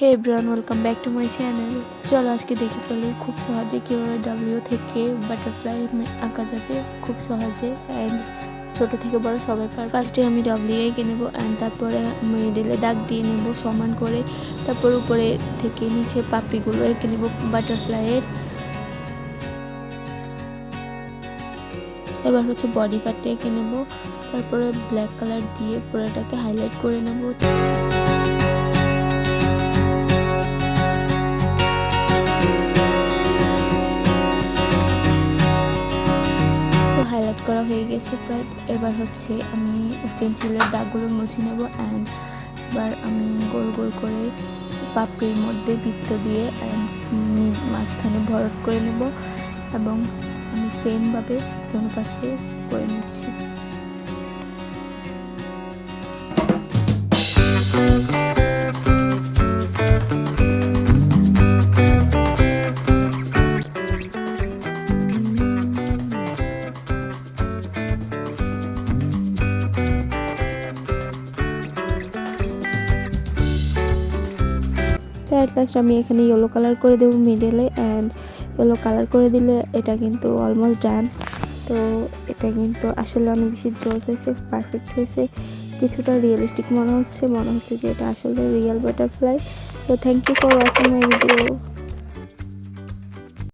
Hey bran welcome back to my channel চলো আজকে দেখি পেলে খুব সহজে কীভাবে ডাব্লিউ থেকে বাটারফ্লাই আঁকা যাবে। খুব সহজে অ্যান্ড ছোট থেকে বড় সবাই পার ফার্স্টে আমি ডাব্লিউ এঁকে নেব অ্যান্ড তারপরে মিডিলে দাগ দিয়ে নেব সমান করে। তারপর উপরে থেকে নিচে পাপড়িগুলো এঁকে নেব বাটারফ্লাইয়ের এবার হচ্ছে বডি পার্টটা এঁকে নেব। তারপরে ব্ল্যাক কালার দিয়ে পুরোটাকে হাইলাইট করে নেব। হয়ে গেছে প্রায়। এবার হচ্ছে আমি পেন্সিলের দাগগুলো মুছে নেব অ্যান্ড এবার আমি গোল গোল করে পাপড়ির মধ্যে বৃত্ত দিয়ে অ্যান্ড মাঝখানে ভরট করে নেব এবং আমি সেমভাবে দোনো পাশে করে নিচ্ছি। অ্যাট লাস্ট আমি এখানে ইয়েলো কালার করে দেবো মিডেলে অ্যান্ড ইয়েলো কালার করে দিলে এটা কিন্তু অলমোস্ট ডান তো এটা কিন্তু আসলে অনেক বেশি জোস হয়েছে পারফেক্ট হয়েছে। কিছুটা রিয়েলিস্টিক মনে হচ্ছে মনে হচ্ছে যে এটা আসলে real butterfly so thank you for watching my video